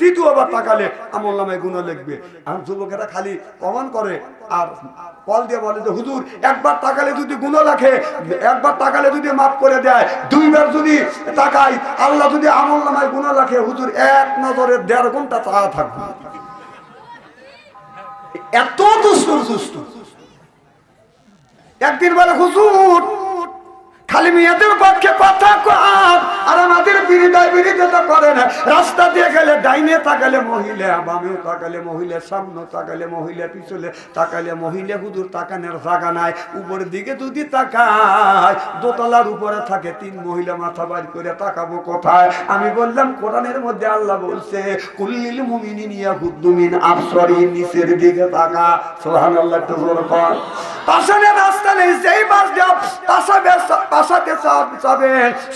দ্বিতীয়বার তাকালে আমল নামায় গুণ লিখবে। আর যুবকেরা খালি প্রমাণ করে। আর কল দিয়ে বলে যে, হুজুর, একবার তাকালে যদি গুণ রাখে একবার তাকালে যদি মাফ করে দেয়, দুইবার যদি তাকাই আল্লাহ যদি আমল নামায় গুণ রাখে হুজুর, এক নজরে দেড় ঘণ্টা চা থাকবে। এত দুষ্টুর দুষ্টু একদিন বলে, হুজুর খালি মেয়েদের পক্ষে কথা কম, আর আমাদের বিরোধী বিরোধিতা করে না। রাস্তা দিয়ে গেলে ডাইনে তাকালে মহিলা বামে তাকালে মহিলা সামনে তাকালে মহিলা, পিছলে তাকালে মহিলা। হুদুর তাকানের জায়গা নাই উপরের দিকে যদি তাকায়, দোতলার উপরে থাকে তিন মহিলা মাথা বাড়ি করে তাকাবো কোথায়? আমি বললাম, কোরআনের মধ্যে আল্লাহ বলছে কুল্লিল মুমিনিন ইয়াহুদ্দুমিন আবসরি নিচের দিকে তাকা। সুবহানাল্লাহ, একটু জোর কর রাস্তা নেই, যেই পাশ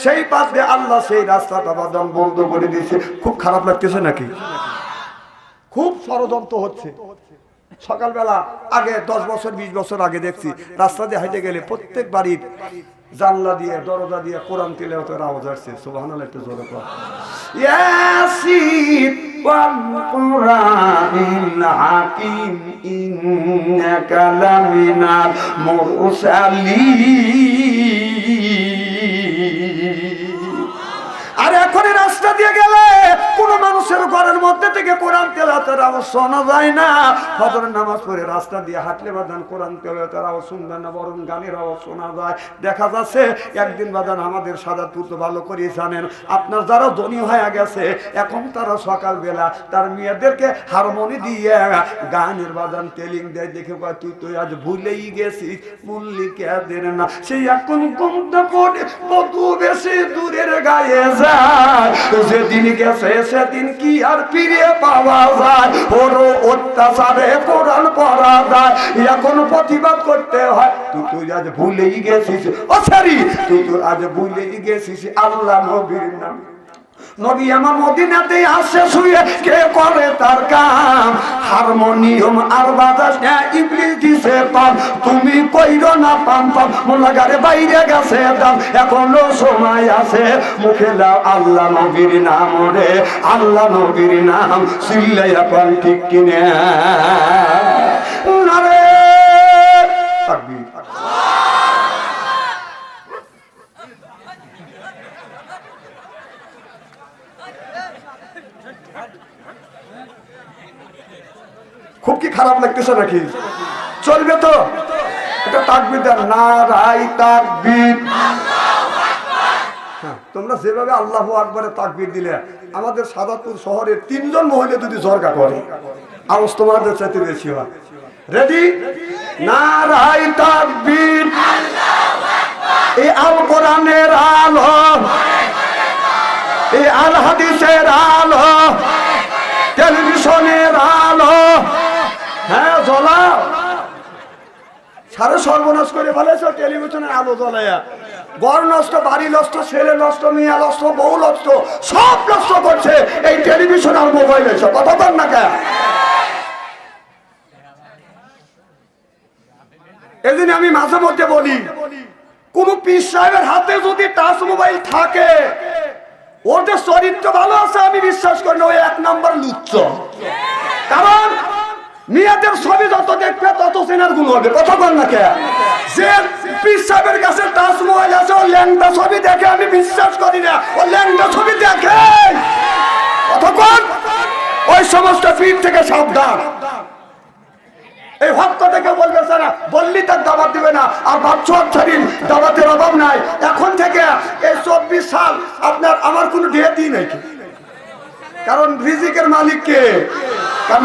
সেই পাশ দিয়ে সেই বন্ধ করে দিয়েছে। খুব খারাপ লাগতেছে নাকি? খুব ষড়যন্ত্র হচ্ছে। সকালবেলা আগে দশ বছর, বিশ বছর আগে দেখছি, রাস্তা দিয়ে হাইটে গেলে প্রত্যেক বাড়ির জানলা দিয়ে, দরজা দিয়ে কোরআন তেলে আওয়াজ আসছে, সুবহানাল্লাহ, একটু জোরে আর এখন রাস্তা দিয়ে গেলে কোন মানুষের ঘরের মধ্যে থেকে কোরআন তেলাতের আওয়াজ শোনা যায় না। ফজরের নামাজ পড়ে রাস্তা দিয়ে হাঁটলে বাদান কোরআন তেলাতের আওয়াজ শুনবেন না, বরং গানের আওয়াজ শোনা যায়। দেখা যাচ্ছে একদিন বাদান আমাদের সাদা তো ভালো করে জানেন, আপনার যারা ধনী হয়ে গেছে, এখন তারা সকালবেলা তার মেয়েদেরকে হারমোনি দিয়ে গানের বাদান তেলিং দেয়, দেখে তুই তুই আজ ভুলেই গেছিস মল্লিকেদের না। সেই এখন কমতে করে বধু বেশি দূরের গায়ে যায়। যেদিন গেছে সেদিন কি আর ফিরে পাওয়া যায়? ওরও অত্যাচারে কোরআন পড়া যায়। এখন প্রতিবাদ করতে হয়, তুই তুই আজ ভুলেই গেছিস। ও সারি, তুই তুই আজ ভুলেই গেছিস। আল্লাহ নবীর নাম। নবী আমার মদিনাতে আসে, শুয়ে কে করে তার কাম? হারমোনিয়াম আর বাজাস ইবলিস দিছে পাম তুমি কইরো না পাম পাম বাইরে গেছে দাম। এখনও সময় আছে। মুখে লাও আল্লাহ নবীর নাম রে। আল্লাহ নবীর নাম সিল্লাই এখন ঠিক কিনে। নারে তাকবীর খুব কি খারাপ লাগতেছে নাকি? চলবে তো? এটা তাকবির দেন। না রাই তাকবির। হ্যাঁ, তোমরা যেভাবে আল্লাহ আকবরে তাকবির দিলে আমাদের সাদাপুর শহরের তিনজন মহিলা যদি জরগা করে আওয়াজ তোমাদের চাইতে বেশি হয়। রেডি না রাই তাকবির। এই আল কোরআনের আলো এই আল হাদিসের আলো টেলিভিশনের আলো হ্যাঁ জ্বলা সারে সর্বনাশ করে ফেলেছ, টেলিভিশনের আলো জ্বলাইয়া ঘর নষ্ট, বাড়ি নষ্ট, ছেলে নষ্ট, মেয়ে নষ্ট, বউ নষ্ট, সব নষ্ট করছে এই টেলিভিশন আর মোবাইল এসে কথা বল না কে এদিন আমি মাঝে মধ্যে বলি, কোন পীর সাহেবের হাতে যদি টাচ মোবাইল থাকে ওদের চরিত্র ভালো আছে, আমি বিশ্বাস করি না, ওই এক নম্বর লুচ্চ মেয়েদের ছবি যত দেখবে, তত চেনার গুণ হবে। কথা বল না কে? যে সাহেবের কাছে মোবাইল আছে, ও ল্যাংটা ছবি দেখে আমি বিশ্বাস করি না। ও ল্যাংটা ছবি দেখে। কতক্ষণ ওই সমস্ত পীর থেকে সাবধান। এই ভক্ত থেকে বলবে, স্যার, বললি তার দাবাত দিবে না। আর বাচ্চা ছাড়িন দাবাতের অভাব নাই? এখন থেকে এই চব্বিশ সাল আপনার, আমার কোনো ডেটই নেই। কারণ রিজিকের মালিক কে? কারণ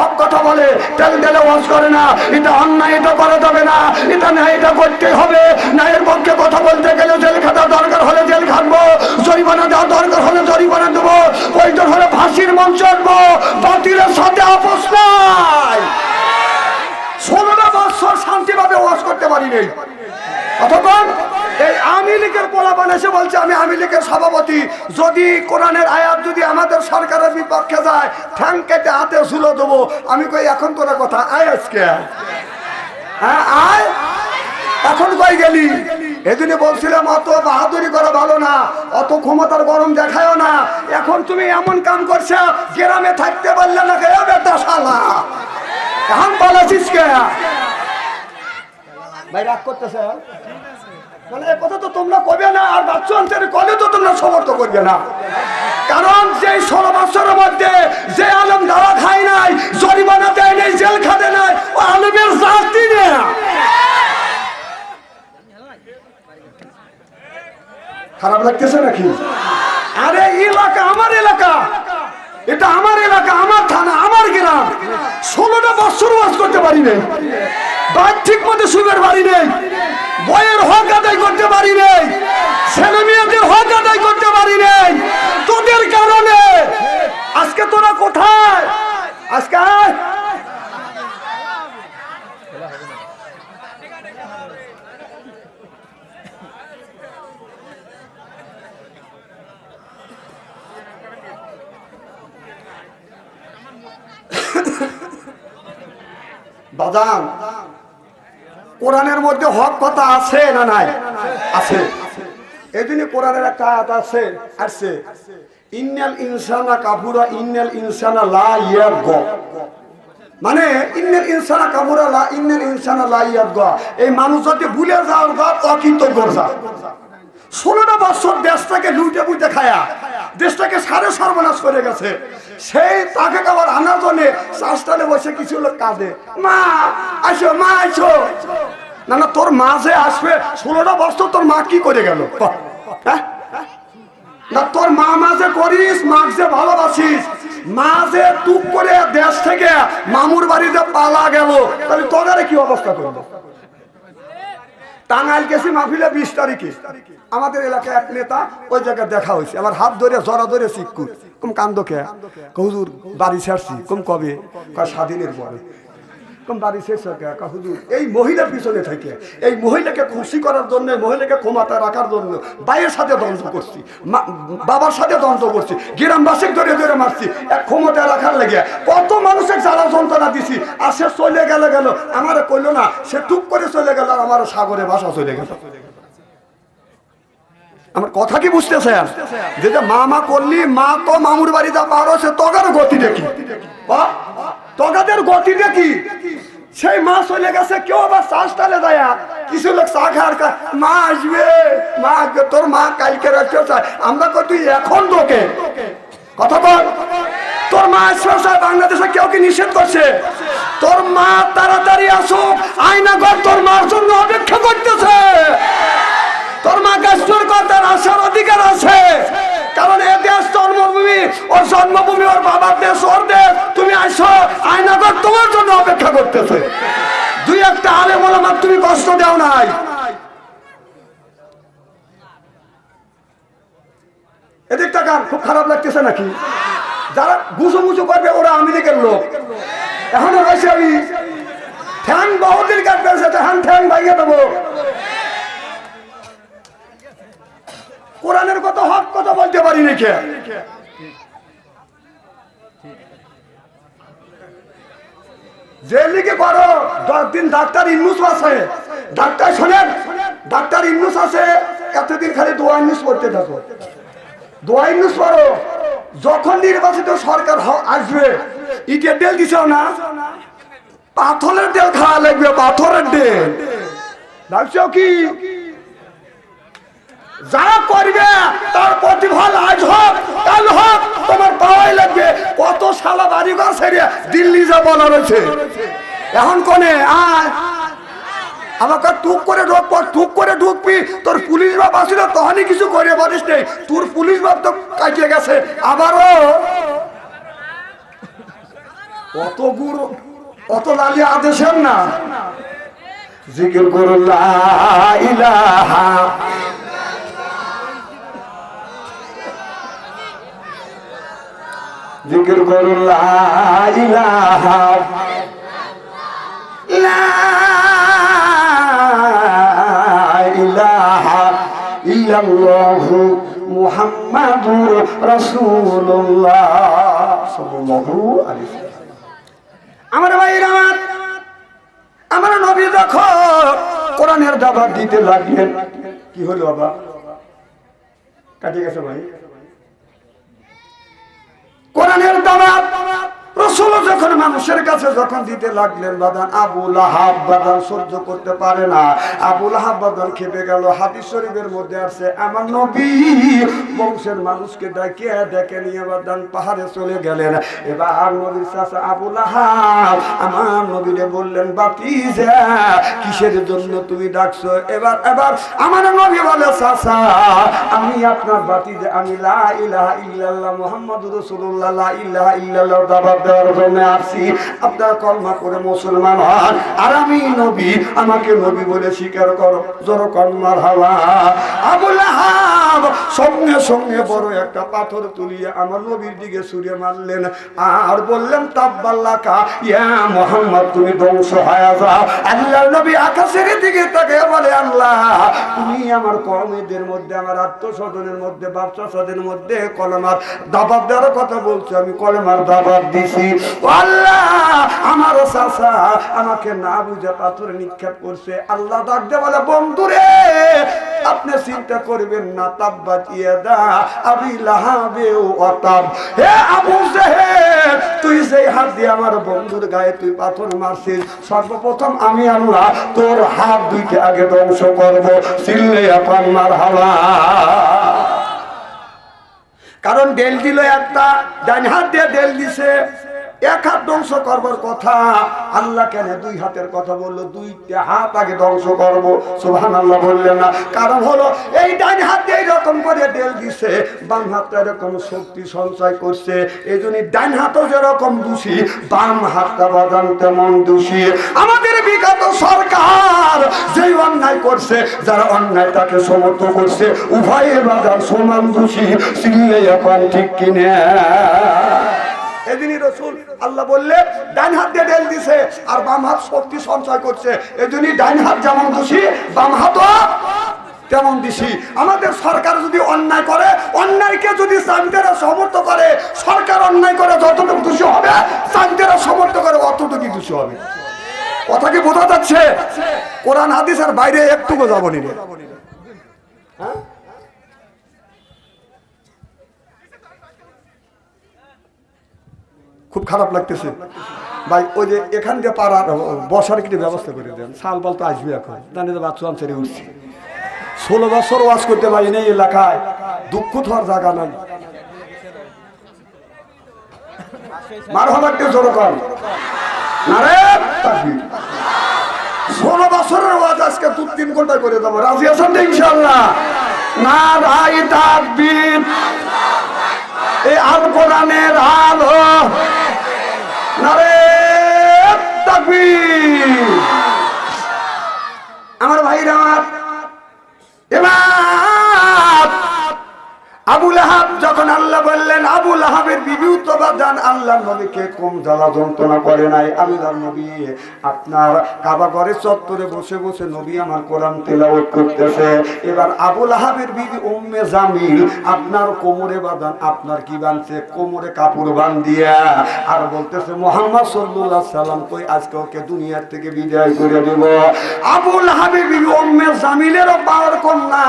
হক কথা বলে, তেল তেলে ওয়াজ করে না, এটা অন্যায়, এটা করা যাবে না, এটা না এটা করতে হবে। না এর পক্ষে কথা বলতে গেলে জেল খাটা দরকার হলে জেল খাটবো, জরিমানা দেওয়া দরকার হলে জরিমানা দেবো প্রয়োজন হলে ফাঁসির মঞ্চ আনব বাতিলের সাথে আপোষ নাই। ষোলোটা বছর শান্তিভাবে ওয়াজ করতে পারি নেই অতক্ষণ এই আওয়ামী লীগের পোলাপান এসে বলছে, আমি লীগের সভাপতি। যদি যদি আমাদের সরকারের বিপক্ষে যায় কেটে হাতে দেবো। আমি কই, এখন কথা আয় আজকে। হ্যাঁ আয়। এখন গেলি? বলছিলাম, অত বাহাদুরি করা ভালো না, অত ক্ষমতার গরম দেখায়ও না। এখন তুমি এমন কাম করছ, গ্রামে থাকতে পারলে না এখন পালাছিস কে? ভাই, রাগ করতেছে কথা তো তোমরা করবে না, আর বাচ্চা অঞ্চলে কলে তো তোমরা সমর্থ করবে না? কারণ যে ষোলো বছরের মধ্যে যে আলম দাওয়া খায় নাই, জরিমানা দেয় নাই, জেল খাটে নাই, ও আলমের না। খারাপ লাগতেছে নাকি? আরে, এলাকা, আমার এলাকা। এটা আমার এলাকা, আমার থানা, আমার গ্রাম। ষোলোটা বছর বাস করতে পারি নেই। বাদ ঠিক মতো সুবের বাড়ি নেই। বয়ের হক আদায় করতে পারি নেই। ছেলে মেয়েদের হক আদায় করতে পারি নেই। তোদের কারণে। আজকে তোরা কোথায়? আজকে বাদাম কোরআনের মধ্যে হক কথা আছে না নাই? আছে। এদিনে কোরআনের একটা আয়াত আছে, আসছে। ইন্নাল ইনসানা কাফুরা, ইন্নাল ইনসানা লা ইয়াগ মানে ইন্নাল ইনসানা কাফুরা লা, ইন্নাল ইনসানা লা ইয়াগ এই মানুষ যদি ভুলে যাওয়ার গা অকৃতজ্ঞ ষোলোটা বছর দেশটাকে লুটে বুটে খায়া, দেশটাকে সাড়ে সর্বনাশ করে গেছে। সেই তাকে আবার আনার চাষটালে বসে কিছু লোক কাঁদে। মা আসো মা আসো না না, তোর মা যে আসবে, ষোলোটা বছর তোর মা কি করে গেল? হ্যাঁ? না, তোর মা মা যে করিস, মা যে ভালোবাসিস, মা যে টুক করে দেশ থেকে মামুর বাড়িতে পালা গেল, তাহলে তোদের কি অবস্থা করল টাঙ্গাইল গেছি মাহফিলে বিশ তারিখে। আমাদের এলাকায় এক নেতা ওই জায়গায় দেখা হয়েছে। আমার হাত ধরে, জরা ধরে শিক্ষু কম কান্দ কে? হুজুর বাড়ি ছাড়ছি। কম কবে? স্বাধীনের পরে। কম বাড়ি শেষ হয়ে গেছে হুজুর এই মহিলার পিছনে থেকে, এই মহিলাকে খুশি করার জন্য, মহিলাকে ক্ষমতা রাখার জন্য বাইয়ের সাথে দ্বন্দ্ব করছি বাবার সাথে দ্বন্দ্ব করছি গ্রামবাসীকে ধরে ধরে মারছি, এক ক্ষমতা রাখার লেগে কত মানুষের জ্বালা যন্ত্রণা দিছি, আর সে চলে গেল গেল আমার কইলো না, সে টুক করে চলে গেল আমার সাগরে বাসা চলে গেল। আমার কথা কি বুঝতেছেন? যে যে মা মা করলি, মা তো মামুর বাড়ি যা পারো, সে তগার গতি দেখি। তগাদের গতি দেখি। সেই মা চলে গেছে কেউ আবার চাষ টালে দেয়? কিছু লোক চা খার খা- মা আসবে। মা, তোর মা কালকে রাখতে চায় আমরা কই তুই এখন তোকে। কথা বল। তোর মা আসবে বাংলাদেশে কেউ কি নিষেধ করছে? তোর মা তাড়াতাড়ি আসুক আয়না ঘর তোর মার জন্য অপেক্ষা করতেছে। তোর মা গাছটোর কথার আসার অধিকার আছে। কারণ এ দেশ জন্মভূমি, ওর জন্মভূমি, ওর বাবার দেশ, ওর দেশ। তুমি আসো আয়নাগর তোমার জন্য অপেক্ষা করতেছে। দুই একটা আলে মোলামার তুমি কষ্ট দেও নাই। এদিকটা গান খুব খারাপ লাগতেছে নাকি? যারা গুছু মুছু করবে, ওরা আমি লীগের লোক। এখনও রয়েছে আমি ঠ্যাং বহুদিন কাটবে ঠ্যাং ঠ্যাং ভাইয়ে দেবো। কোরআনের কথা হক কথা বলতে পারি নাকি লিখে করো দশ দিন ডাক্তার ইন্নুস আছে। ডাক্তার শোনেন, ডাক্তার ইন্নুস আছে, এতদিন খালি দোয়া ইন্নুস পড়তে থাকো। দোয়া ইন্নুস পড়ো, যখন নির্বাচিত সরকার আসবে, ইটের ডেল দিছ না? পাথরের ডেল খাওয়া লাগবে, পাথরের ডেল ভাবছ কি? যা করবে, তার প্রতিফল আজ হোক, কাল হোক, তোমার পাওয়াই লাগবে। কত সালা বাড়িঘর ছেড়ে দিল্লি যা বলা রয়েছে এখন কোনে? আয়। আমাকে টুক করে ঢুকবো টুক করে ঢুকবি। তোর পুলিশ বাপ আসলে, তখনই কিছু করে পারিস নেই তোর পুলিশ বাপ তো কাটিয়ে গেছে। আবারও। অত গুরু অত লালি আদেশের না। জিকির করুন ইলাহা জিকির করুন। আমার ভাইরা আমার নবী দেখো কোরআনের দাবার দিতে লাগলেন, কি হলো বাবা কাটিয়ে গেছে ভাই কোরআনের দাবাত রসুল যখন মানুষের কাছে যখন দিতে লাগলেন, বাদান আবুল আহাব বাদান সহ্য করতে পারে না। আবুল আহাব বাদান খেপে গেল, হাদিস শরীফের মধ্যে আছে, আমার নবী বংশের মানুষকে ডাকিয়ে ডেকে নিয়ে বাদান পাহাড়ে চলে গেলেন। এবার নবীর চাচা আবুল আহাব আমার নবীরে বললেন বাতি কিসের জন্য তুমি ডাকছো? এবার এবার আমার নবী বলে, চাচা, আমি আপনার বাতি আমি লা ইলাহা ইল্লাল্লাহ, মুহাম্মাদুর রাসূলুল্লাহ, লা ইলাহা ইল্লাল্লাহ দাওয়াত দেওয়ার জন্য আসছি আপনারা কলমা করে মুসলমান হন। আর আমি নবী, আমাকে নবী বলে স্বীকার করো। জোর কলমার হাওয়া। আবুল সঙ্গে সঙ্গে বড় একটা পাথর তুলিয়ে আমার নবীর দিকে ছুঁড়ে মারলেন। আর বললেন, তাব্বাল্লাকা, ইয়া মোহাম্মদ, তুমি ধ্বংস হয়ে যাও। আল্লাহ নবী আকাশের দিকে তাকে বলে, আল্লাহ, তুমি আমার কর্মীদের মধ্যে, আমার আত্মস্বজনের মধ্যে বাচ্চাদের মধ্যে কলমার দাবাব দেওয়ার কথা বলছো। আমি কলমার দাবাব দিছি। ও আল্লাহ আমার চাষা আমাকে না বুঝে পাথরে নিক্ষেপ করছে। আল্লাহ ডাক দে বলে বন্ধুরে আপনি চিন্তা করবেন না, তাব্বাত ইয়াদা, আবি লাহাবে অতাব হে আবু তুই সেই হাত দিয়ে আমার বন্ধুর গায়ে তুই পাথর মারছিস, সর্বপ্রথম আমি আল্লাহ তোর হাত দুইকে আগে ধ্বংস করব। সিল্লে এখন মার হাওয়া। কারণ ডেল দিল একটা, ডান হাত দিয়ে ডেল দিছে। এক হাত ধ্বংস করবার কথা। আল্লাহ কেন দুই হাতের কথা বলল? দুইটা হাত আগে ধ্বংস করব। সুবহান আল্লাহ বললেন না। কারণ হলো, এই ডান হাত দিয়ে এরকম করে ডেল দিছে, বাম হাতটা এরকম শক্তি সঞ্চয় করছে। এই জন্য ডান হাতও যেরকম দোষী, বাম হাতটা বাদান তেমন দোষী। আমাদের বিগত সরকার যে অন্যায় করছে, যারা অন্যায় তাকে সমর্থ করছে, উভয়ে বাজার সমান দোষী সিল্লে এখন ঠিক কিনে? এদিনই রসুল আল্লাহ বললে, ডান হাত দিয়ে ডেল দিছে, আর বাম হাত শক্তি সঞ্চয় করছে। এজন্যই ডান হাত যেমন দোষী বাম হাতও তেমন দিছি। আমাদের সরকার যদি অন্যায় করে, অন্যায়কে যদি চান্দেরা সমর্থ করে, সরকার অন্যায় করে যতটুকু দোষী হবে, চান্দেরা সমর্থ করে অতটুকু দোষী হবে। কথা কি বোঝা যাচ্ছে? কোরআন, হাদিসের বাইরে একটুকু যাব নি। খুব খারাপ লাগতেছে। ভাই, ওই যে এখান দিয়ে পাড়ার বসার কিছু ব্যবস্থা করে দেন। বাল তো আসবে এখন। জানি তো বাচ্চা ছেড়ে উঠছি। ষোলো বছর ওয়াজ করতে পারি না এই এলাকায়। দুঃখ থার জায়গা নাই। মার হবার কে জোর কর। ষোলো বছরের ওয়াজ আজকে দু তিন ঘণ্টা করে দেবো। রাজি আছেন ইনশাল্লাহ না রাই তাকবীর। আল কোরআনের আলো। আমার ভাইরা এবার আবুল আহাব যখন আল্লাহ বললেন আবুল আহাবের বিবি উত্তবাদান আল্লাহ নবীকে কম জ্বালা যন্ত্রণা করে নাই? আল্লাহ নবী আপনার কাবা ঘরে চত্বরে বসে বসে নবী আমার কোরআন তেলাওয়াত করতেছে। এবার আবুল আহাবের বিবি উম্মে জামিল আপনার কোমরে বাঁধান, আপনার কি বানছে কোমরে কাপড় বান দিয়া আর বলতেছে, মোহাম্মদ সাল্লাল্লাহু সাল্লাম, কই আজকে ওকে দুনিয়ার থেকে বিদায় করে দেব? আবুল আহাবের বিবি উম্মে জামিলেরও পাওয়ার কন্যা,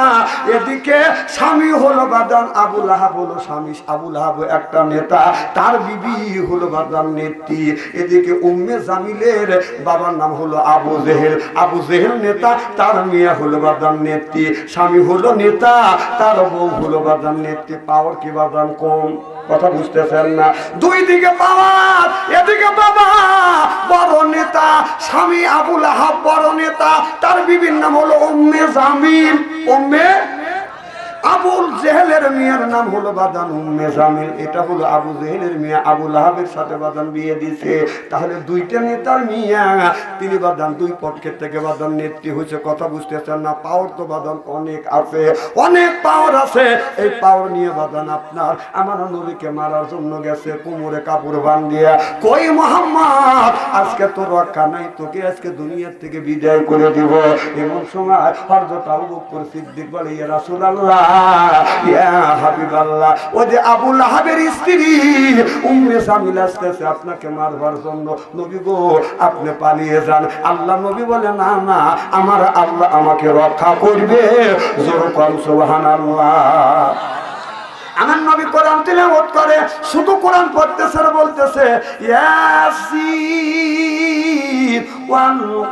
এদিকে স্বামী হলো বাদান আবুল আহাব হলো স্বামী আবুল আহাব একটা নেতা, তার বিবি হলো বাদান নেত্রী। এদিকে উম্মে জামিলের বাবার নাম হলো আবু জেহেল। আবু জেহেল নেতা, তার মেয়ে হলো বাদান নেত্রী। স্বামী হলো নেতা, তার বউ হলো বাদান নেত্রী। পাওয়ার কি বাদান কম? কথা বুঝতেছেন না? দুই দিকে পাওয়ার, এদিকে বাবা বড় নেতা, স্বামী আবুল আহাব বড় নেতা, তার বিবির নাম হলো উম্মে জামিল। উম্মে আবুল জেহেলের মেয়ের নাম হলো বাদান উম্মে জামিল। এটা হলো আবু জেহেলের মেয়ে। আবু লাহাবের সাথে বাদান বিয়ে দিছে তাহলে দুইটা নেতার মিয়া। তিনি বাদান দুই পক্ষের থেকে বাদান নেত্রী হয়েছে। কথা বুঝতেছেন না। পাওয়ার তো বাদান অনেক আছে। অনেক পাওয়ার আছে। এই পাওয়ার নিয়ে বাদান আপনার। আমার নবীকে মারার জন্য গেছে কোমরে কাপড় বান্ধিয়া। কই মোহাম্মদ, আজকে তোর রক্ষা নাই তোকে। আজকে দুনিয়ার থেকে বিদায় করে দিব। এমন সময় হরজত আবু বকর সিদ্দিক বলে, ইয়া রাসূলুল্লাহ ও যে স্ত্রী আপনাকে আপনি পালিয়ে যান। আল্লাহ নবী না না, আমার আল্লাহ আমাকে রক্ষা করবে। নবী কোরআন করে, শুধু কোরআন পড়তেছে বলতেছে, ইয়াসিন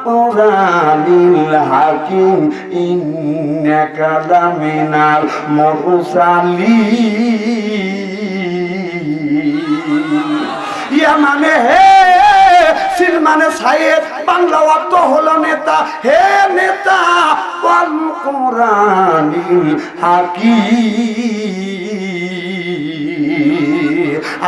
কোরআনিল হাকিম ইন্নাকা লামিনাল মুরসালিন। ইয়া মানে হে মানে সাহেব বাংলা অর্থ হলো নেতা। হে নেতা কোরআনিল হাকিম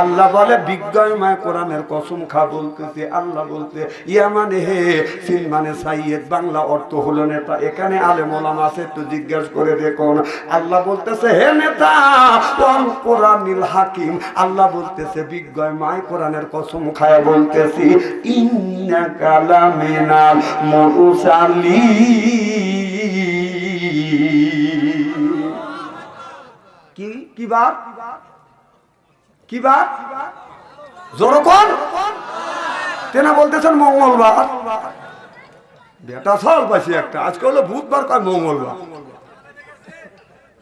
আল্লাহ বলে, বিজ্ঞানময় কোরআনের কসম খা বলতেছে, আল্লাহ বলতে ইয়া মানে হে সিন মানে সাইয়েদ, বাংলা অর্থ হলো নেতা। এখানে আলে মোলাম আছে, একটু জিজ্ঞেস করে দেখুন। আল্লাহ বলতেছে, হে নেতা কোরআনিল হাকিম। আল্লাহ বলতেছে, বিজ্ঞানময় কোরআনের কসম খায় বলতেছি ইন্না কি? কি কি বার জোরকন তেনা বলতেছেন মঙ্গলবার। বেটা সল পাইছি একটা। আজকে হলো বুধবার কয় মঙ্গলবার।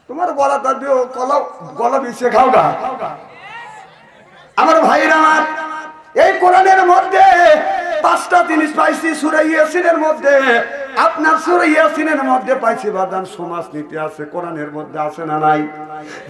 তোমার গলা দাবি গলা গলা বিছিয়ে খাও না আমার ভাইরা আমার, এই কোরআনের মধ্যে পাঁচটা জিনিস পাইছি, সুরে ইয়াসিনের মধ্যে। আপনার সুরে ইয়াসিনের মধ্যে পাইছি বাদান, সমাজ নীতি আছে, কোরআনের মধ্যে আছে না নাই?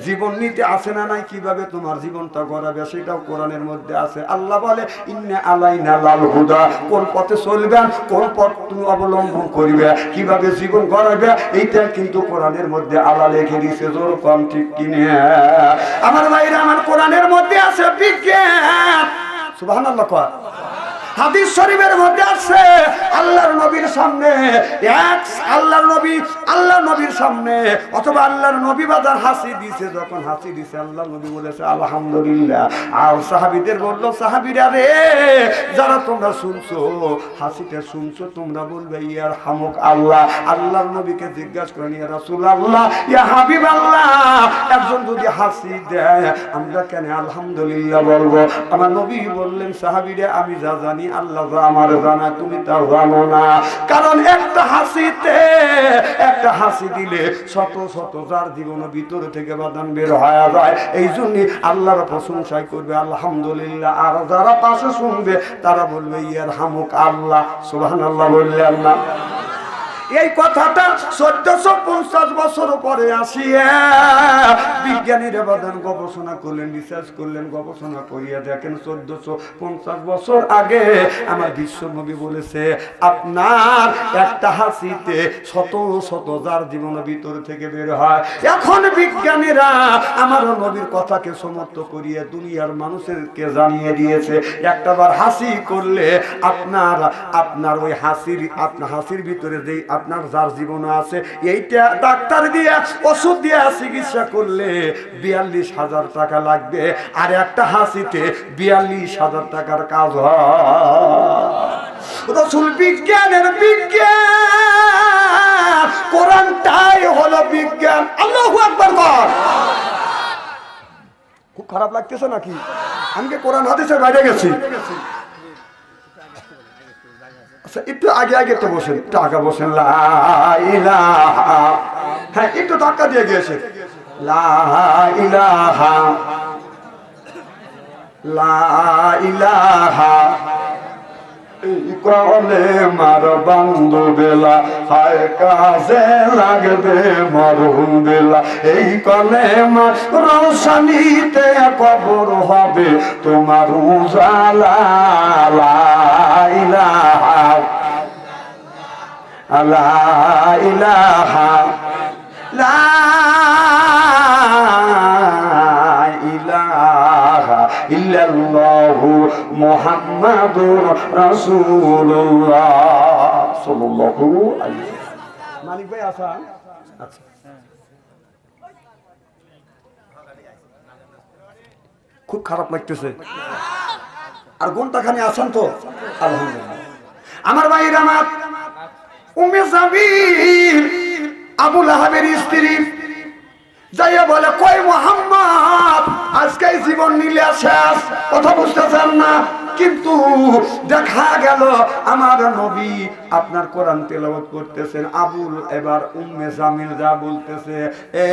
জীবন নীতি আছে না নাই? কীভাবে তোমার জীবনটা গড়াবে? সেটাও কোরআনের মধ্যে আছে। আল্লাহ বলে, ইন্না আলাইনা লাল হুদা। কোন পথে চলবেন কোন পথ তুমি অবলম্বন করিবে, কীভাবে জীবন গড়াবে, এইটা কিন্তু কোরআনের মধ্যে আল্লাহ লিখে দিছে, জোর কম ঠিক কিনে। আমার ভাইরা, আমার কোরআনের মধ্যে আছে বিজ্ঞান। সুবহানাল্লাহ হাদিস শরীফের মধ্যে আছে আল্লাহর নবীর সামনে, এক আল্লাহর নবী, আল্লাহর নবীর সামনে, অথবা আল্লাহর নবী বাজার হাসি দিছে, যখন হাসি দিছে আল্লাহ নবী বলেছে, আলহামদুলিল্লাহ। আর সাহাবীদের বলল, সাহাবীরা রে, যারা তোমরা শুনছো, হাসিটা শুনছো, তোমরা বলবে ইয়ার হামুক আল্লাহ। আল্লাহর নবীকে জিজ্ঞাসা করেন, ইয়া রাসূল আল্লাহ ইয়া হাবিব আল্লাহ? একজন যদি হাসি দেয়, আমরা কেন আলহামদুলিল্লাহ বলব? আমার নবী বললেন, সাহাবীরা, আমি যা জানি আল্লাহ আমার জানা, তুমি তা জানো না। কারণ একটা হাসিতে, একটা হাসি দিলে শত শত যার থেকে বাদান বের হয়ে যায়। এই জন্য আল্লাহর প্রশংসাই করবে, আলহামদুলিল্লাহ। আর যারা পাশে শুনবে, তারা বলবে ইয়ার হামুক আল্লাহ সুবাহ আল্লাহ। বললেন না এই কথাটা চোদ্দশো পঞ্চাশ বছর পরে আসিয়া বিজ্ঞানীরা বাদান গবেষণা করলেন রিসার্চ করলেন, গবেষণা করিয়া দেখেন চোদ্দশো পঞ্চাশ বছর আগে আমার বিশ্বনবী বলেছে, আপনার একটা হাসিতে শত শত যার জীবনের ভিতর থেকে বের হয়। এখন বিজ্ঞানীরা আমার নবীর কথাকে সমর্থ করিয়ে দুনিয়ার মানুষেরকে জানিয়ে দিয়েছে, একটাবার হাসি করলে আপনার আপনার ওই হাসির, আপনার হাসির ভিতরে যেই আপনার যার জীবন আছে, এইটা ডাক্তার দিয়ে ওষুধ দিয়ে চিকিৎসা করলে বিয়াল্লিশ হাজার টাকা লাগবে। আর একটা হাসিতে বিয়াল্লিশ হাজার টাকার কাজ রসুল বিজ্ঞানের বিজ্ঞান, কোরআনটাই হলো বিজ্ঞান। আল্লাহ খুব খারাপ লাগতেছে নাকি? আমি কোরআন হাদিসের বাইরে গেছি? আচ্ছা একটু আগে আগে তো বসেন। টাকা বসেন, লা ইলাহা। হ্যাঁ একটু ধাক্কা দিয়ে গিয়েছে। লাহা ইলাহা। লা ইলাহা। এই কলে মার বান্ধু বেলা, হায় কাজে লাগবে বেলা। এই কলে মার রোশানিতে কবর হবে, তোমার উজালা মুহাম্মাদুর রাসূলুল্লাহ মালিক ভাই আসান আচ্ছা। খুব খারাপ লাগতেছে। আর ঘন্টাখানি আসান তো? আমার উম্মে সাবির আবুল আহাবের স্ত্রী, যাইয়া বলে কই শেষ কথা বুঝতেছেন না। কিন্তু দেখা গেল আমার নবী আপনার কোরআন তেলাওয়াত করতেছেন। আবুল এবার উম্মে জামিল যা বলতেছে, এ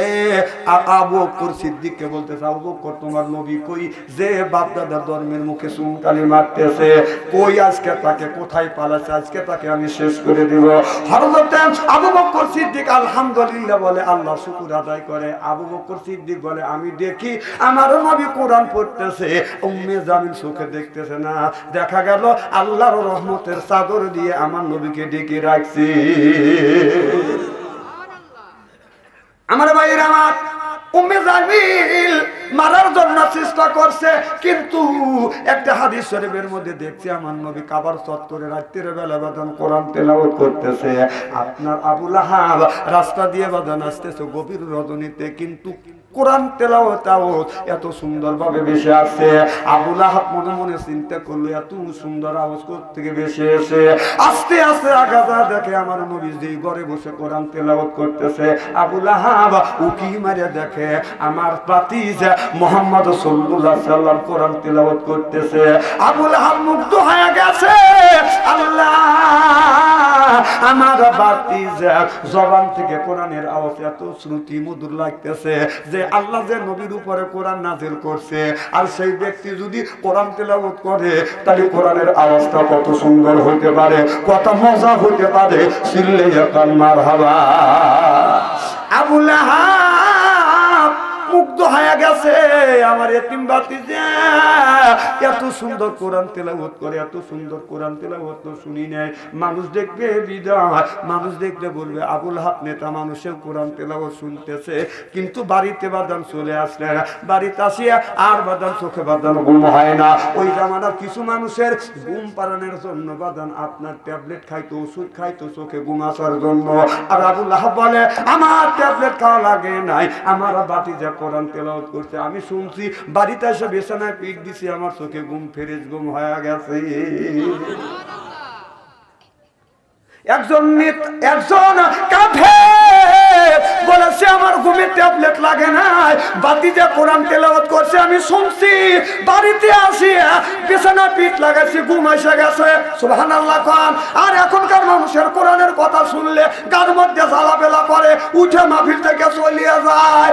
আবু বকর সিদ্দিককে বলতেছে, আবু বকর, তোমার নবী কই? যে বাপ দাদার ধর্মের মুখে সুমতালি মারতেছে, কই আজকে তাকে, কোথায় পালাচ্ছে? আজকে তাকে আমি শেষ করে দিব। হরজতে আবু বকর সিদ্দিক আলহামদুলিল্লাহ বলে, আল্লাহ শুকুর আদায় করে। আবু বকর সিদ্দিক বলে, আমি দেখি আমার নবী কোরআন পড়তেছে। উম্মে জামিল চোখে দেখতেছে না দেখা গেল আল্লাহর রহমতের চাদর দিয়ে আমার নবীকে ডেকে রাখছি। আমার ভাইয়ের আমার মারার জন্য চেষ্টা করছে, কিন্তু একটা হাদিস শরীফের মধ্যে দেখছি, আমার নবী কাবার চত্বরে রাত্রির বেলা বাদান কোরআন তেলাওয়াত করতেছে। আপনার আবুল আহাব রাস্তা দিয়ে বাদান আসতেছে, গভীর রজনীতে, কিন্তু কোরআন তেলাওয়াতাও এত সুন্দরভাবে বেশি আসছে। আবুল আহাব মনে মনে চিন্তা করল, এত সুন্দর আওয়াজ থেকে বেশি এসে? আস্তে আস্তে আগাদা দেখে আমার নবী যে ঘরে বসে কোরআন তেলাওয়াত করতেছে। আবুল আহাব উকি মারে দেখে, আমার পাতিজা মোহাম্মদ সাল্লাল্লাহু সাল্লাম কোরআন তেলাওয়াত করতেছে। আবুল আহাব মুগ্ধ হয়ে গেছে। আল্লাহ, আমার বাতিজা জবান থেকে কোরআনের আওয়াজ, এত শ্রুতি মধুর লাগতেছে যে আল্লাহ যে নবীর উপরে কোরআন নাজিল করছে। আর সেই ব্যক্তি যদি কোরআন তেলাওয়াত করে, তাহলে কোরআনের আওয়াজটা কত সুন্দর হইতে পারে, কত মজা হইতে পারে। সিল্লে মার হাবা আবুল আহাব মুগ্ধ হয়ে গেছে। আমার এতিম বাতি যে এত সুন্দর কোরআন তেলাওয়াত করে, এত সুন্দর কোরআন তেলাওয়াত তো শুনি নাই। মানুষ দেখবে বিদায়, মানুষ দেখলে বলবে, আবুল হাত নেতা মানুষের কোরআন তেলাওয়াত শুনতেছে, কিন্তু বাড়িতে বাদান চলে আসলে না। বাড়িতে আসিয়া আর বাদান চোখে বাদান ঘুম হয় না। ওই জামানার কিছু মানুষের ঘুম পালানোর জন্য বাদান আপনার ট্যাবলেট খাইতো, ওষুধ খাইতো, চোখে ঘুম আসার জন্য। আর আবুল আহাব বলে, আমার ট্যাবলেট খাওয়া লাগে নাই, আমার বাতি যা কোরআন তেলাওয়াত করছে, আমি শুনছি, বাড়িতে এসে বিছানায় পিট দিছি, আমার চোখে ঘুম, ফেরেজ ঘুম হয়ে গেছে। একজন একজন কাফে বলেছে আমার ঘুমের ট্যাবলেট লাগে না বাতি যে কোরআন তেলাওয়াত করছে, আমি শুনছি, বাড়িতে আসি বিছানা পিঠ লাগাইছি, ঘুম এসে গেছে। সুবহানাল্লাহ খান আর এখনকার মানুষের কোরআনের কথা শুনলে গার মধ্যে জ্বালাবেলা করে, উঠে মাহফিল থেকে চলিয়ে যায়।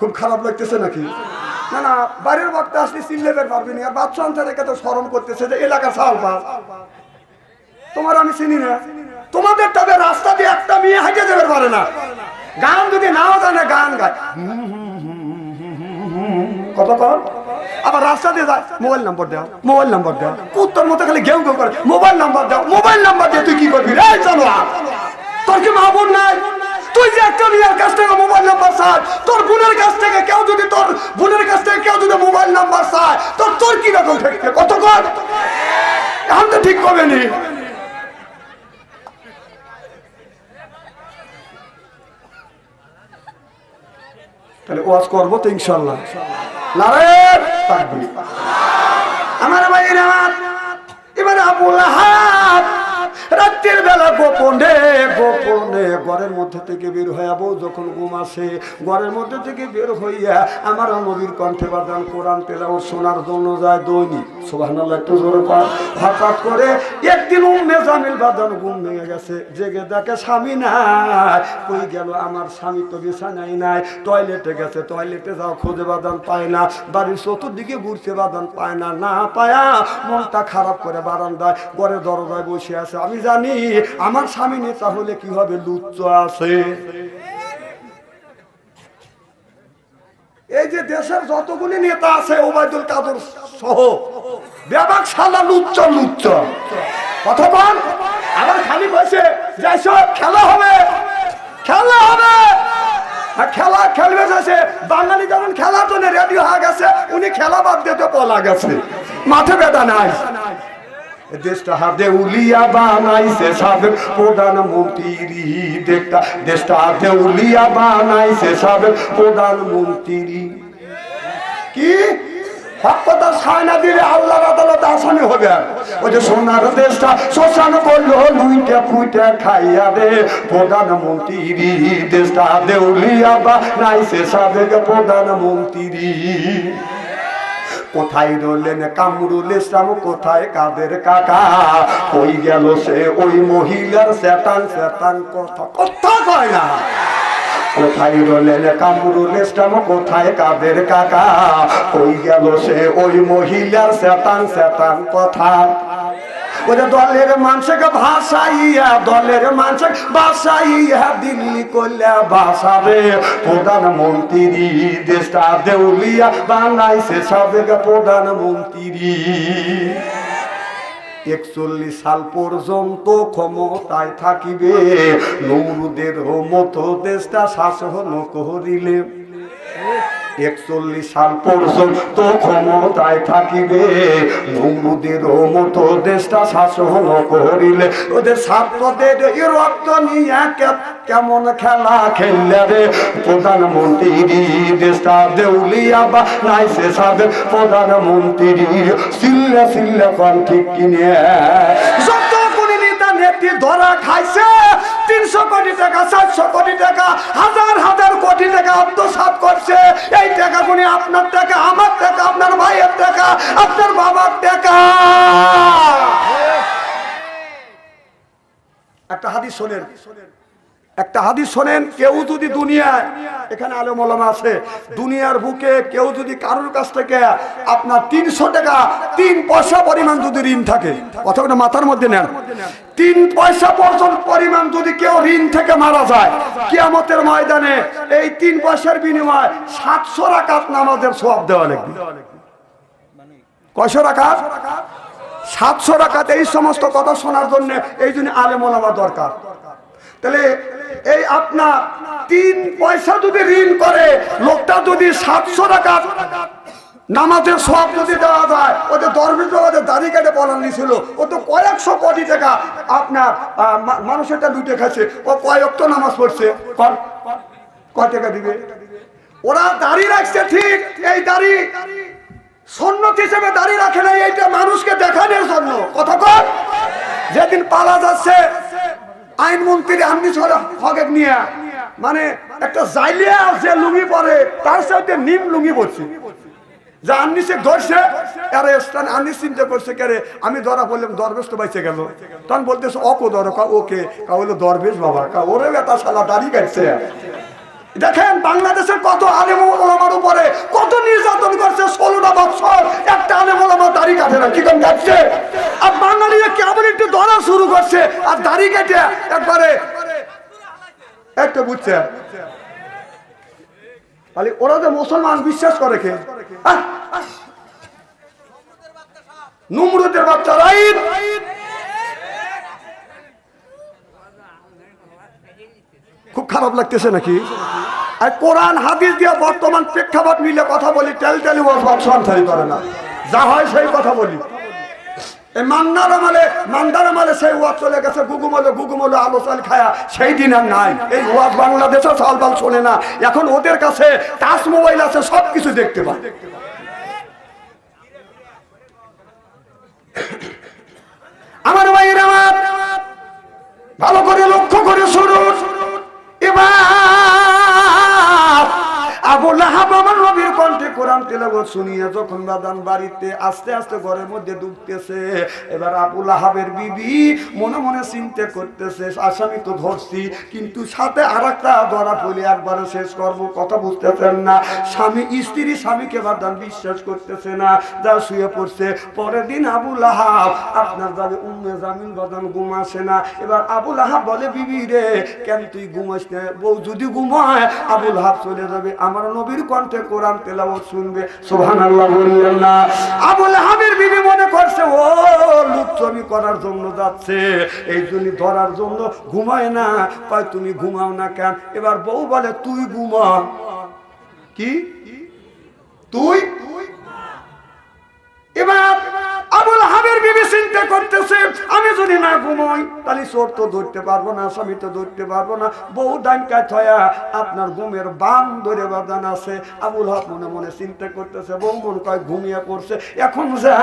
খুব খারাপ লাগতেছে নাকি? না না, বাড়ির বক্তা আসলে চিনলেবের পারবি না। বাচ্চা অঞ্চলকে তো স্মরণ করতেছে যে এলাকা পা তোমার আমি চিনি না। তোমাদের তবে রাস্তা দিয়ে একটা মেয়ে হাঁটে যাবে পারে না। গান যদি নাও জানে, গান গায়। কত কর আবার রাস্তা দিয়ে যায়, মোবাইল নাম্বার দাও, মোবাইল নাম্বার দাও। কুত্তর মতো খালি গেউ গেউ করে, মোবাইল নাম্বার দাও, মোবাইল নাম্বার দিয়ে তুই কি করবি? রে চলো তোর কি মা নাই? তুই যে একটা মেয়ের কাছ থেকে মোবাইল নাম্বার চাই তোর বোনের কাছ থেকে কেউ যদি তোর বোনের কাছ থেকে কেউ যদি মোবাইল নাম্বার চায়, তোর তোর কি রকম থাকবে কত কর? এখন তো ঠিক করবে নি। তাহলে ওয়াজ করব তো ইনশাল্লাহ নারায়ণ আমার ভাইয়ের আমার এবার আবুল আহাব রাত্রির বেলা গোপনে গোপনে ঘরের মধ্যে থেকে বের হয়ে বউ যখন ঘুম আসে, ঘরের মধ্যে থেকে বের হইয়া আমার নবীর কণ্ঠে বাদান কোরআন তেলাও শোনার জন্য যায় দৈনিক। সুবহানাল্লাহ, একটু জোরে পান হঠাৎ করে একদিন উম্মে জামিল বাদান ঘুম ভেঙে গেছে। জেগে দেখে স্বামী নাই। কই গেল আমার স্বামী তো বিছানাই নাই। টয়লেটে গেছে, টয়লেটে যাও খোঁজে বাদান পায় না। বাড়ির চতুর্দিকে ঘুরছে বাদান পায় না। না পায়া মনটা খারাপ করে বারান্দায় ঘরে দরজায় বসে আছে। আমি জানি, আমার স্বামী নেতা হলে কি হবে? লুচ্চ আছে। এই যে দেশের যতগুলি নেতা আছে, ওবায়দুল কাদের সহ ব্যাপক সালা লুচ্চ লুচ্চ। কথা বল। আবার খালি বসে, যাইছ, খেলা হবে। খেলা হবে। খেলা খেলবে সে বাঙালি যেমন খেলার জন্য রেডি হয়ে গেছে, উনি খেলা বাদ দিতে পলা গেছে। মাঠে বেদা নাই। দেশটা হাতে উলিয়া বানাইছে সাবেক প্রধানমন্ত্রী দেখটা দেশটা। হাতে উলিয়া বানাইছে সাবেক প্রধানমন্ত্রী কি? দিলে আদালত আসামি হবে। ওই যে সোনার দেশটা শ্মশান করল, লুইটা পুইটা খাইয়া দে প্রধানমন্ত্রী দেশটা দেউলিয়া বা নাইসে সাবেক প্রধানমন্ত্রী কোথায় রলেন কামরুল ইসলাম? কোথায় কাদের কাকা? কই গেল সে? ওই মহিলার স্যাটান স্যাটান কথা কথা কয় না। কোথায় রলেন কামরুল ইসলাম? কোথায় কাদের কাকা? কই গেল সে? ওই মহিলার স্যাটান স্যাটান কথা। ওরে দলের মানুষকে ভাষাইয়া, দলের মানুষ ভাষাইয়া দিল্লি করলে ভাষাবে প্রধানমন্ত্রী দেশটা দেউলিয়া বানাইছে সাবেক প্রধানমন্ত্রী। একচল্লিশ সাল পর্যন্ত ক্ষমতায় থাকিবে, নৌরুদের মতো দেশটা শাসন করিলে। একচল্লিশ সাল পর্যন্ত ক্ষমতায় থাকিবে। নৌরুদের মতো দেশটা শাসন করিলে ওদের ছাত্রদের রক্ত নিয়ে কেমন খেলা খেললে রে? প্রধানমন্ত্রী দেশটা দেউলিয়া বা নাইসে সাবে প্রধানমন্ত্রী সিল্লা সিল্লা কন কিনে। যত কোটি নেতা নেত্রী ধরা খাইছে তিনশো কোটি টাকা চারশো কোটি টাকা হাজার হাজার কোটি টাকা আত্মসাত করছে। এই টাকা গুনি আপনার টাকা আমার টাকা আপনার ভাইয়ের টাকা আপনার বাবার টাকা। একটা হাদিস শোনেন। একটা হাদিস শোনেন, কেউ যদি দুনিয়ায়, এখানে আলো মলমা আছে, দুনিয়ার বুকে কেউ যদি কারোর কাছ থেকে আপনার তিনশো টাকা, তিন পয়সা পরিমাণ যদি ঋণ থাকে কথাটা মাথার মধ্যে নেন, তিন পয়সা পর্যন্ত পরিমাণ যদি কেউ ঋণ থেকে মারা যায়, কিয়ামতের ময়দানে এই তিন পয়সার বিনিময়ে সাতশো রাকাত নামাজের সব দেওয়া লাগবে। কয়শো রাকাত? সাতশো রাকাত, এই সমস্ত কথা শোনার জন্য এই জন্য আলেমোলামা দরকার। তাহলে এই আপনার তিন পয়সা যদি ঋণ করে, লোকটা যদি সাতশো টাকা নামাজের সব যদি দেওয়া যায় ওদের দরবিজ ওদের দাড়ি কেটে বলার নিছিল, ও তো কয়েকশো কোটি টাকা আপনার মানুষেরটা লুটে খাচ্ছে, ও কয়েক তো নামাজ পড়ছে? কয় টাকা দিবে? ওরা দাড়ি রাখছে ঠিক, এই দাড়ি সন্ন্যত হিসেবে দাঁড়িয়ে রাখে না এইটা মানুষকে দেখানোর জন্য। কথা কর। যেদিন পালা যাচ্ছে আইনমন্ত্রী আমনি হকের নিয়ে। মানে একটা জাইলিয়া আছে লুঙ্গি পরে, তার সাথে নিম লুঙ্গি পড়ছে যা আন্নি সে ধরছে, আরে স্থান চিন্তা করছে কে আমি ধরা বললাম দরবেশ তো বাইছে গেল। তখন বলতেছে অকো ধর, কা ওকে, কা বলল দরবেশ বাবা, কা ওরে বেটা শালা দাঁড়িয়ে কাটছে। দেখেন বাংলাদেশের কত আলেম উপরে কত নির্যাতন করছে ষোলোটা বছর। একটা আলেম দাড়ি কাটে না, কি কাটছে? আর বাঙালিরা কেমন একটু ধরা শুরু করছে, আর দাড়ি কেটে একবারে একটা বুঝছে? ওরা যে মুসলমান বিশ্বাস করে কে! নুমরুদের বাচ্চা, রাইট? খুব খারাপ লাগতেছে নাকি? আর কোরআন, হাদিস দিয়ে বর্তমান প্রেক্ষাপট মিলে কথা বলি, টেল টেলি সন্ধারি করে না। যা হয় সেই কথা বলি। ওয়াজ চলে গেছে, গুগুমলে শোনে না। এখন ওদের কাছে টাচ মোবাইল আছে দেখতে পায়। আমার আমার, ভালো করে লক্ষ্য করে শুনুন। এবার বুঝতেছেন না। স্বামী, স্ত্রী স্বামীকে বাদান বিশ্বাস করতেছে না, যা শুয়ে পড়ছে। পরের দিন আবুল আহাব আপনার যাবে উম্মে জামিন বাদান ঘুম আসে না। এবার আবুল আহাব বলে, বিবি রে, কেন তুই ঘুমাস বউ যদি ঘুমায় আবুল আহাব চলে যাবে, আমার নবীর কণ্ঠে কোরআন তেলাওয়াত শুনবে। বললেন না আবুল আহাবের বিবি মনে করছে, ও করার জন্য যাচ্ছে। এই জন্য ধরার জন্য ঘুমায় না। কয়, তুমি ঘুমাও না কেন? এবার বউ বলে, তুই ঘুমা। কি? তুই? এবার আবুল হাবের বিবি চিন্তা করতেছে, আমি যদি না ঘুমোই, তাহলে চোর তো ধরতে পারব না, স্বামী তো ধরতে পারব না। বহু ডাঙ্কা থয়া আপনার ঘুমের বান ধরে বাদান আছে। আবুল হাব মনে মনে চিন্তা করতেছে, বউ মন কয় ঘুমিয়ে পড়ছে। এখন যা